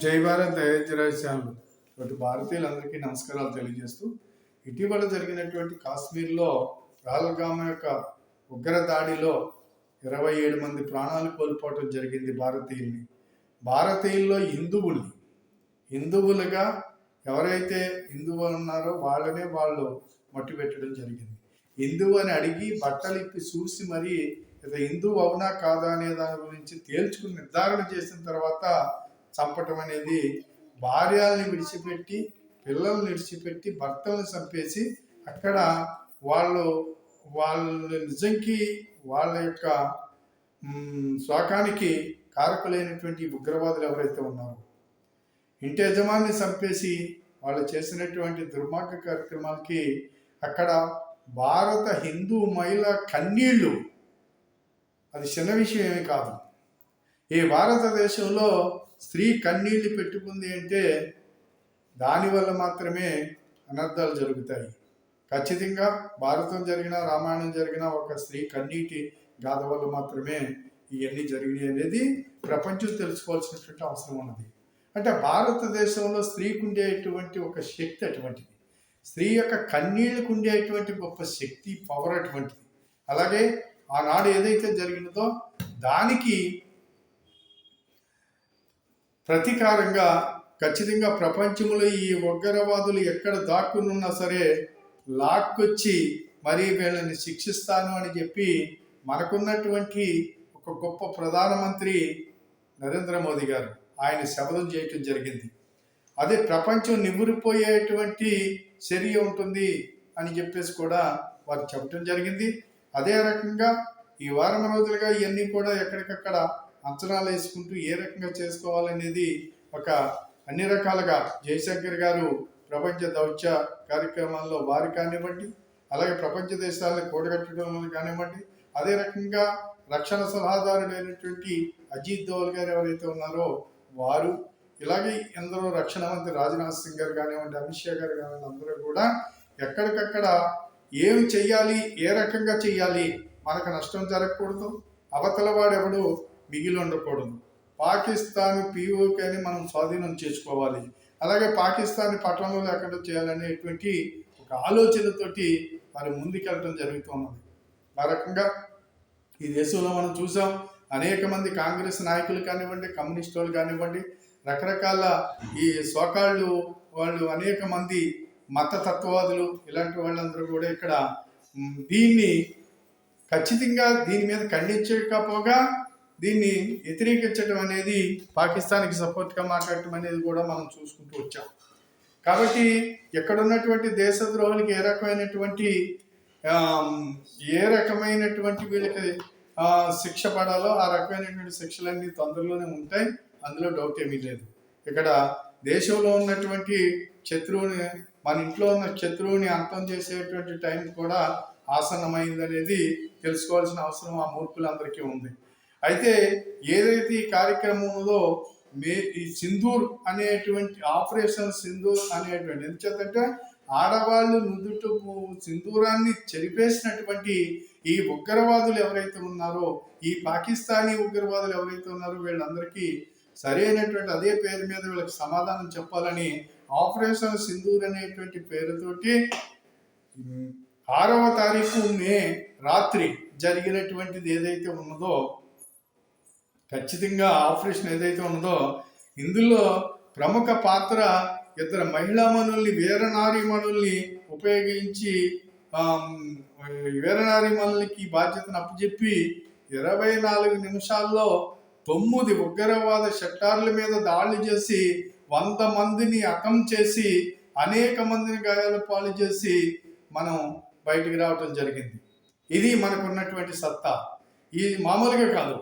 జై భారత్ దయజరాజ్ ఛానల్. తోటి భారతీయులందరికీ నమస్కారాలు తెలియజేస్తూ ఇటీవల జరిగినటువంటి కాశ్మీర్లో రాహుల్గామ యొక్క ఉగ్ర దాడిలో ఇరవై ఏడు మంది ప్రాణాలు కోల్పోవటం జరిగింది భారతీయుల్ని. భారతీయుల్లో హిందువుల్ని. హిందువులుగా ఎవరైతే హిందువులు ఉన్నారో వాళ్ళనే వాళ్ళు మట్టి పెట్టడం జరిగింది. హిందువు అని అడిగి బట్టలు ఇప్పి చూసి మరి ఇది హిందువు అవునా కాదా అనే దాని గురించి తేల్చుకుని నిర్ధారణ చేసిన తర్వాత చంపటం అనేది భార్యల్ని విడిచిపెట్టి పిల్లల్ని విడిచిపెట్టి భర్తల్ని చంపేసి అక్కడ వాళ్ళు వాళ్ళ నిజంకి వాళ్ళ యొక్క శ్వాకానికి శోకానికి కారకులైనటువంటి ఉగ్రవాదులు ఎవరైతే ఉన్నారో ఇంటి యజమాన్ని చంపేసి వాళ్ళు చేసినటువంటి దుర్మార్గ కార్యక్రమాలకి అక్కడ భారత హిందూ మహిళ కన్నీళ్ళు అది చిన్న విషయం ఏమీ కాదు. ఈ భారతదేశంలో స్త్రీ కన్నీళ్ళు పెట్టుకుంది అంటే దానివల్ల మాత్రమే అనర్థాలు జరుగుతాయి. ఖచ్చితంగా భారతం జరిగిన రామాయణం జరిగిన ఒక స్త్రీ కన్నీటి గాథ వల్ల మాత్రమే ఇవన్నీ జరిగినాయి అనేది ప్రపంచం తెలుసుకోవాల్సినటువంటి అవసరం ఉన్నది. అంటే భారతదేశంలో స్త్రీకి ఉండేటువంటి ఒక శక్తి అటువంటిది. స్త్రీ యొక్క కన్నీళ్ళకు ఉండేటువంటి గొప్ప శక్తి పవర్ అటువంటిది. అలాగే ఆనాడు ఏదైతే జరిగినదో దానికి ప్రతీకారంగా ఖచ్చితంగా ప్రపంచంలో ఈ ఉగ్రవాదులు ఎక్కడ దాక్కునున్నా సరే లాక్కొచ్చి మరీ వీళ్ళని శిక్షిస్తాను అని చెప్పి మనకున్నటువంటి ఒక గొప్ప ప్రధానమంత్రి నరేంద్ర మోదీ గారు ఆయన శపథం చేయటం జరిగింది. అదే ప్రపంచం నివ్వురిపోయేటువంటి చర్య ఉంటుంది అని చెప్పేసి కూడా వారు చెప్పడం జరిగింది. అదే రకంగా ఈ వారం రోజులుగా ఇవన్నీ కూడా ఎక్కడికక్కడ అంచనాలు వేసుకుంటూ ఏ రకంగా చేసుకోవాలనేది ఒక అన్ని రకాలుగా జయశంకర్ గారు ప్రపంచ దౌత్య కార్యక్రమాల్లో వారు కానివ్వండి అలాగే ప్రపంచ దేశాలను కూడగట్టడంలో కానివ్వండి అదే రకంగా రక్షణ సలహాదారుడైనటువంటి అజిత్ దోవల్ గారు ఎవరైతే ఉన్నారో వారు ఇలాగే ఎందరో రక్షణ మంత్రి రాజ్నాథ్ సింగ్ గారు కానివ్వండి అమిత్ షా గారు కానివ్వండి అందరూ కూడా ఎక్కడికక్కడ ఏమి చెయ్యాలి ఏ రకంగా చెయ్యాలి మనకు నష్టం జరగకూడదు. అవతల వాడెవడు మిగిలి ఉండకూడదు. పాకిస్తాన్ పీఓకే అని మనం స్వాధీనం చేసుకోవాలి. అలాగే పాకిస్తాన్ పట్టణంలో లేకుండా చేయాలనేటువంటి ఒక ఆలోచనతోటి వారు ముందుకెళ్ళడం జరుగుతున్నది. ఆ రకంగా ఈ దేశంలో మనం చూసాం అనేక మంది కాంగ్రెస్ నాయకులు కానివ్వండి కమ్యూనిస్ట్ వాళ్ళు కానివ్వండి రకరకాల ఈ సోకాళ్ళు వాళ్ళు అనేక మంది మత తత్వవాదులు ఇలాంటి వాళ్ళందరూ కూడా ఇక్కడ దీన్ని ఖచ్చితంగా దీని మీద ఖండించకపోగా దీన్ని వ్యతిరేకించడం అనేది పాకిస్తాన్కి సపోర్ట్గా మాట్లాడటం అనేది కూడా మనం చూసుకుంటూ వచ్చాం. కాబట్టి ఎక్కడున్నటువంటి దేశద్రోహులకి ఏ రకమైనటువంటి ఏ రకమైనటువంటి వీళ్ళకి శిక్ష పడాలో ఆ రకమైనటువంటి శిక్షలన్నీ తొందరలోనే ఉంటాయి. అందులో డౌట్ ఏమీ లేదు. ఇక్కడ దేశంలో ఉన్నటువంటి శత్రువుని మన ఇంట్లో ఉన్న శత్రువుని అంతం చేసేటువంటి టైం కూడా ఆసన్నమైంది అనేది తెలుసుకోవాల్సిన అవసరం ఆ మూర్ఖులందరికీ ఉంది. అయితే ఏదైతే ఈ కార్యక్రమంలో మే ఈ సింధూర్ అనేటువంటి ఆపరేషన్ సింధూర్ అనేటువంటి ఎందుచేతంటే ఆడవాళ్ళు నుదుట సింధూరాన్ని చెరిపేసినటువంటి ఈ ఉగ్రవాదులు ఎవరైతే ఉన్నారో ఈ పాకిస్తానీ ఉగ్రవాదులు ఎవరైతే ఉన్నారో వీళ్ళందరికీ సరైనటువంటి అదే పేరు మీద వీళ్ళకి సమాధానం చెప్పాలని ఆపరేషన్ సింధూర్ అనేటువంటి పేరుతోటి ఆరవ తారీఖు మే రాత్రి జరిగినటువంటిది ఏదైతే ఉన్నదో ఖచ్చితంగా ఆపరేషన్ ఏదైతే ఉన్నదో ఇందులో ప్రముఖ పాత్ర ఇద్దరు మహిళామణుల్ని వీరనారీమణుల్ని ఉపయోగించి వీరనారి వీరనారీమణులకి బాధ్యతను అప్పచెప్పి ఇరవై నాలుగు నిమిషాల్లో తొమ్మిది ఉగ్రవాద షట్టార్ల మీద దాడులు చేసి వంద మందిని అకం చేసి అనేక మందిని గాయాల పాలు చేసి మనం బయటికి రావటం జరిగింది. ఇది మనకు ఉన్నటువంటి సత్తా. ఇది మామూలుగా కాదు.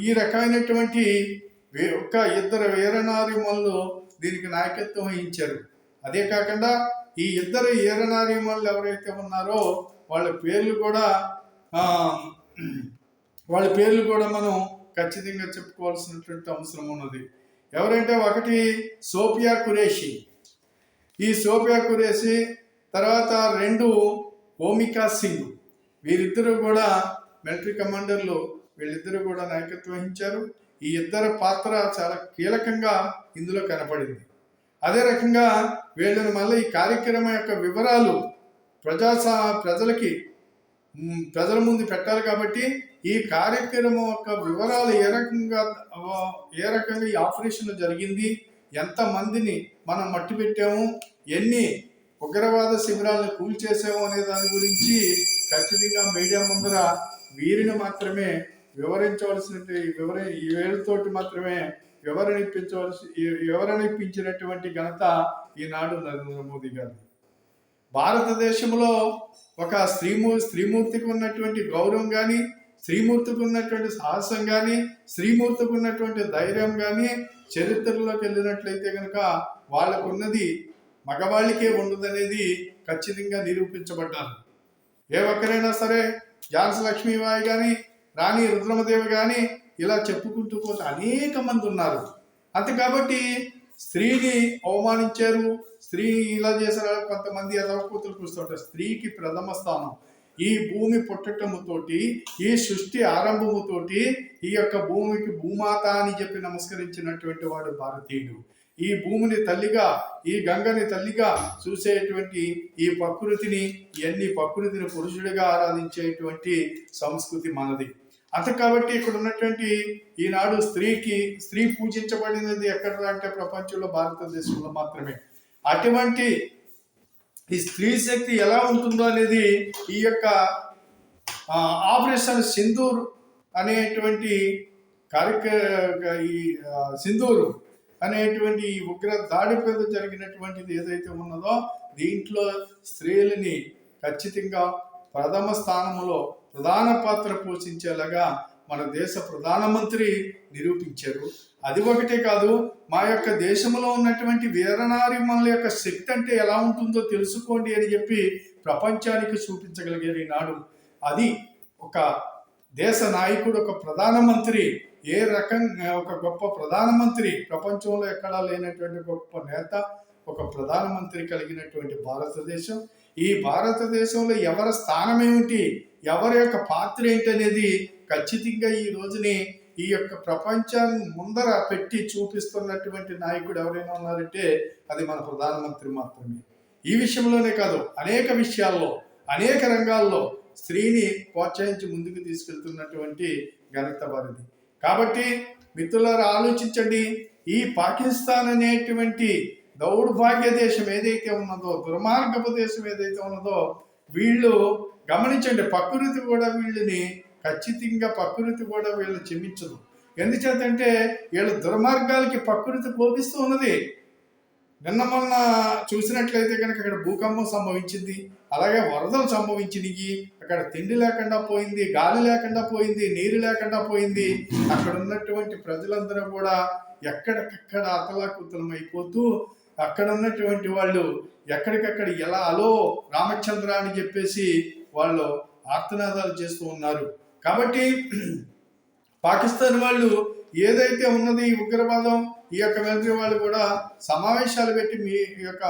ఈ రకమైనటువంటి వే- ఇద్దరు వీరనారిమల్లు దీనికి నాయకత్వం వహించారు. అదే కాకుండా ఈ ఇద్దరు ఈరనారిమల్లు ఎవరైతే ఉన్నారో వాళ్ళ పేర్లు కూడా వాళ్ళ పేర్లు కూడా మనం ఖచ్చితంగా చెప్పుకోవాల్సినటువంటి అవసరం ఉన్నది. ఎవరంటే ఒకటి సోఫియా కురేషి ఈ సోఫియా కురేషి తర్వాత రెండు ఓమికా సింగ్. వీరిద్దరూ కూడా మిలిటరీ కమాండర్లు. వీళ్ళిద్దరూ కూడా నాయకత్వం వహించారు. ఈ ఇద్దరు పాత్ర చాలా కీలకంగా ఇందులో కనపడింది. అదే రకంగా వీళ్ళని మళ్ళీ ఈ కార్యక్రమం యొక్క వివరాలు ప్రజా ప్రజలకి ప్రజల ముందు పెట్టాలి కాబట్టి ఈ కార్యక్రమం యొక్క వివరాలు ఏ రకంగా ఏ రకంగా ఈ ఆపరేషన్ జరిగింది ఎంత మందిని మనం మట్టి పెట్టాము ఎన్ని ఉగ్రవాద శిబిరాలను కూల్చేసాము అనే దాని గురించి ఖచ్చితంగా మీడియా ముందర వీరిని మాత్రమే వివరించవలసిన వివర ఈ వేలుతోటి మాత్రమే వివరణ ఇప్పించవలసి ఈ- వివరణ ఇప్పించినటువంటి ఘనత ఈనాడు నరేంద్ర మోదీ గారు భారతదేశంలో ఒక స్త్రీమూ స్త్రీమూర్తికి ఉన్నటువంటి గౌరవం కానీ శ్రీమూర్తికి ఉన్నటువంటి సాహసం కానీ శ్రీమూర్తికి ఉన్నటువంటి ధైర్యం కానీ చరిత్రలోకి వెళ్ళినట్లయితే కనుక వాళ్ళకున్నది మగవాళ్ళకే ఉండదనేది ఖచ్చితంగా నిరూపించబడ్డారు. ఏ ఒక్కరైనా సరే ఝాన్సీ లక్ష్మీబాయి కానీ రాణి రుద్రమదేవి కానీ ఇలా చెప్పుకుంటూ పోతే అనేక మంది ఉన్నారు. అంతే కాబట్టి స్త్రీని అవమానించారు. స్త్రీ ఇలా చేశారు. కొంతమంది కూతురు చూస్తుంటారు స్త్రీకి ప్రథమ స్థానం. ఈ భూమి పుట్టటముతోటి ఈ సృష్టి ఆరంభముతోటి ఈ యొక్క భూమికి భూమాత అని చెప్పి నమస్కరించినటువంటి వాడు భారతీయుడు. ఈ భూమిని తల్లిగా ఈ గంగని తల్లిగా చూసేటువంటి ఈ ప్రకృతిని ఎన్ని ప్రకృతిని పురుషుడిగా ఆరాధించేటువంటి సంస్కృతి మనది. అంత కాబట్టి ఇక్కడ ఉన్నటువంటి ఈనాడు స్త్రీకి స్త్రీ పూజించబడినది ఎక్కడ అంటే ప్రపంచంలో భారతదేశంలో మాత్రమే. అటువంటి ఈ స్త్రీ శక్తి ఎలా ఉంటుందో అనేది ఈ యొక్క ఆపరేషన్ సింధూర్ అనేటువంటి కార్యక్ర ఈ సింధూరు అనేటువంటి ఈ ఉగ్ర దాడి మీద జరిగినటువంటిది ఏదైతే ఉన్నదో దీంట్లో స్త్రీలని ఖచ్చితంగా ప్రథమ స్థానంలో ప్రధాన పాత్ర పోషించేలాగా మన దేశ ప్రధానమంత్రి నిరూపించారు. అది ఒకటే కాదు మా యొక్క దేశంలో ఉన్నటువంటి వీరనారిమణుల యొక్క శక్తి అంటే ఎలా ఉంటుందో తెలుసుకోండి అని చెప్పి ప్రపంచానికి చూపించగలిగారు ఈనాడు. అది ఒక దేశ నాయకుడు ఒక ప్రధానమంత్రి ఏ రకంగా ఒక గొప్ప ప్రధానమంత్రి ప్రపంచంలో ఎక్కడా లేనటువంటి గొప్ప నేత ఒక ప్రధానమంత్రి కలిగినటువంటి భారతదేశం. ఈ భారతదేశంలో ఎవరి స్థానం ఏమిటి ఎవరి యొక్క పాత్ర ఏంటి అనేది ఖచ్చితంగా ఈ రోజుని ఈ యొక్క ప్రపంచాన్ని ముందర పెట్టి చూపిస్తున్నటువంటి నాయకుడు ఎవరైనా ఉన్నారంటే అది మన ప్రధానమంత్రి మాత్రమే. ఈ విషయంలోనే కాదు అనేక విషయాల్లో అనేక రంగాల్లో స్త్రీని ప్రోత్సహించి ముందుకు తీసుకెళ్తున్నటువంటి ఘనత వారిది. కాబట్టి మిత్రులారా ఆలోచించండి. ఈ పాకిస్తాన్ అనేటువంటి దౌర్భాగ్య దేశం ఏదైతే ఉన్నదో దుర్మార్గపు దేశం ఏదైతే ఉన్నదో వీళ్ళు గమనించండి ప్రకృతి కూడా వీళ్ళని ఖచ్చితంగా ప్రకృతి కూడా వీళ్ళని క్షమించదు. ఎందుచేతంటే వీళ్ళ దుర్మార్గాలకి ప్రకృతి కోపిస్తూ ఉన్నది. నిన్న మొన్న చూసినట్లయితే కనుక అక్కడ భూకంపం సంభవించింది అలాగే వరదలు సంభవించినాయి అక్కడ తిండి లేకుండా పోయింది గాలి లేకుండా పోయింది నీరు లేకుండా పోయింది. అక్కడ ఉన్నటువంటి ప్రజలందరూ కూడా ఎక్కడికక్కడ అతలాకుతలం అయిపోతూ అక్కడ ఉన్నటువంటి వాళ్ళు ఎక్కడికక్కడ ఎలా అలో రామచంద్ర అని చెప్పేసి వాళ్ళు ఆర్తనాదాలు చేస్తూ ఉన్నారు. కాబట్టి పాకిస్తాన్ వాళ్ళు ఏదైతే ఉన్నది ఉగ్రవాదం ఈ యొక్క మిలిటరీ వాళ్ళు కూడా సమావేశాలు పెట్టి మీ యొక్క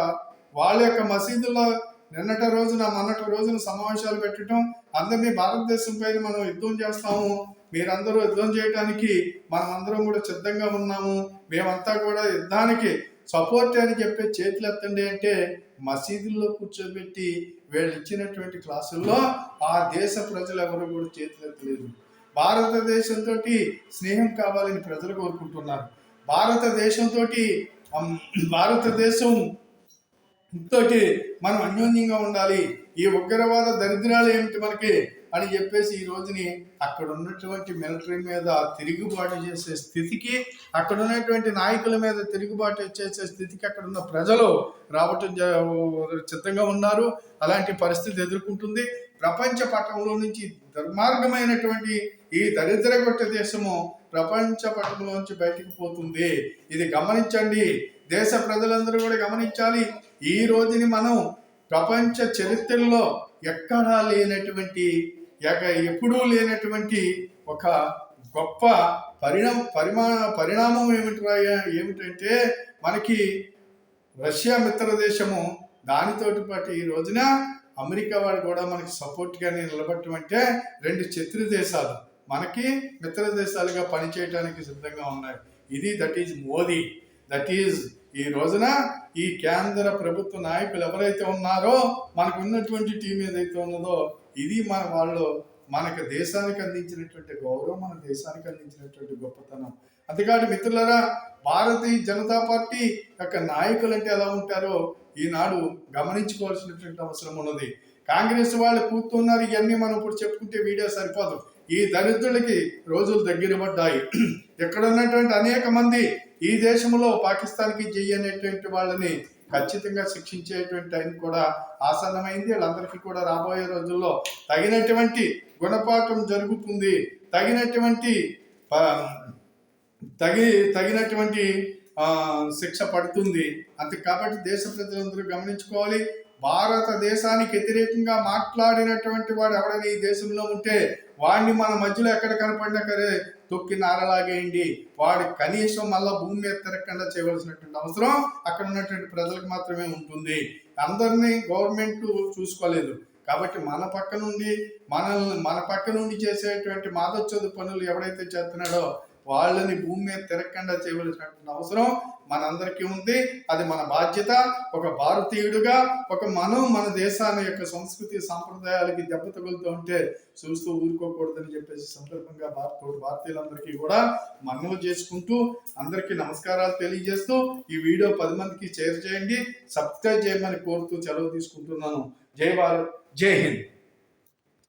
వాళ్ళ యొక్క మసీదుల్లో నిన్నటి రోజున మొన్నటి రోజున సమావేశాలు పెట్టడం అందరినీ భారతదేశం పైన మనం యుద్ధం చేస్తాము మీరందరూ యుద్ధం చేయడానికి మనం అందరం కూడా సిద్ధంగా ఉన్నాము మేమంతా కూడా యుద్ధానికి సపోర్ట్ అని చెప్పి చేతులు ఎత్తండి అంటే మసీదుల్లో కూర్చోబెట్టి వీళ్ళు ఇచ్చినటువంటి క్లాసుల్లో ఆ దేశ ప్రజలు ఎవరు కూడా చేతులు ఎత్తలేదు. భారతదేశంతో స్నేహం కావాలని ప్రజలు కోరుకుంటున్నారు. భారతదేశంతో భారతదేశం తోటి మనం అన్యోన్యంగా ఉండాలి. ఈ ఉగ్రవాద దరిద్రాలు ఏమిటి మనకి? అని చెప్పేసి ఈ రోజుని అక్కడ ఉన్నటువంటి మిలిటరీ మీద తిరుగుబాటు చేసే స్థితికి అక్కడ ఉన్నటువంటి నాయకుల మీద తిరుగుబాటు చేసే స్థితికి అక్కడ ఉన్న ప్రజలు రావటం జ- సిద్ధంగా ఉన్నారు. అలాంటి పరిస్థితి ఎదుర్కొంటుంది. ప్రపంచ పటంలో నుంచి దుర్మార్గమైనటువంటి ఈ దరిద్ర కొట్ట దేశము ప్రపంచ పటంలోంచి బయటికి పోతుంది. ఇది గమనించండి. దేశ ప్రజలందరూ కూడా గమనించాలి. ఈ రోజుని మనం ప్రపంచ చరిత్రలో ఎక్కడా లేనటువంటి ఇక ఎప్పుడూ లేనటువంటి ఒక గొప్ప పరిణామ పరిమాణ పరిణామం ఏమిటి ఏమిటంటే మనకి రష్యా మిత్ర దేశము దానితోటి పాటు ఈ రోజున అమెరికా వాడు కూడా మనకి సపోర్ట్గానే నిలబడటం అంటే రెండు శత్రు దేశాలు మనకి మిత్ర దేశాలుగా పనిచేయడానికి సిద్ధంగా ఉన్నాయి. ఇది that is Modi. That is ఈ రోజున ఈ కేంద్ర ప్రభుత్వ నాయకులు ఎవరైతే ఉన్నారో మనకు ఉన్నటువంటి టీం ఏదైతే ఉన్నదో ఇది మన వాళ్ళు మనకు దేశానికి అందించినటువంటి గౌరవం మన దేశానికి అందించినటువంటి గొప్పతనం. అంతేకాదు మిత్రులరా భారతీయ జనతా పార్టీ యొక్క నాయకులు అంటే ఎలా ఉంటారో ఈనాడు గమనించుకోవాల్సినటువంటి అవసరం ఉన్నది. కాంగ్రెస్ వాళ్ళు కూర్తున్నారు ఇవన్నీ మనం ఇప్పుడు చెప్పుకుంటే వీడియో సరిపోదు. ఈ దరిద్రులకి రోజులు దగ్గర పడ్డాయి. ఇక్కడ ఉన్నటువంటి అనేక మంది ఈ దేశంలో పాకిస్తాన్కి చెయ్యనేటువంటి వాళ్ళని ఖచ్చితంగా శిక్షించేటువంటి టైం కూడా ఆసన్నమైంది. వాళ్ళందరికీ కూడా రాబోయే రోజుల్లో తగినటువంటి గుణపాఠం జరుగుతుంది. తగినటువంటి ప- తగి తగినటువంటి శిక్ష పడుతుంది. అంత కాబట్టి దేశ ప్రజలందరూ గమనించుకోవాలి. భారతదేశానికి వ్యతిరేకంగా మాట్లాడినటువంటి వాడు ఎవడైనా ఈ దేశంలో ఉంటే వాడిని మన మధ్యలో ఎక్కడ కనపడినా సరే తొక్కి నారలాగేయండి. వాడి కనీసం మళ్ళీ భూమి మీద తిరగకుండా చేయవలసినటువంటి అవసరం అక్కడ ఉన్నటువంటి ప్రజలకు మాత్రమే ఉంటుంది. అందరినీ గవర్నమెంట్ చూసుకోలేదు. కాబట్టి మన పక్క నుండి మనల్ని మన పక్క నుండి చేసేటువంటి మాదొచ్చదు పనులు ఎవడైతే చేస్తున్నాడో వాళ్ళని భూమి మీద తిరగకుండా చేయవలసినటువంటి అవసరం మనందరికీ ఉంది. అది మన బాధ్యత. ఒక భారతీయుడుగా ఒక మనం మన దేశాన్ని యొక్క సంస్కృతి సాంప్రదాయాలకి దెబ్బ తగులుతూ ఉంటే చూస్తూ ఊరుకోకూడదని చెప్పేసి సందర్భంగా భారత భారతీయులందరికీ కూడా మనవి చేసుకుంటూ అందరికీ నమస్కారాలు తెలియజేస్తూ ఈ వీడియో పది మందికి షేర్ చేయండి. సబ్స్క్రైబ్ చేయమని కోరుతూ సెలవు తీసుకుంటున్నాను. జై భారత్. జై హింద్.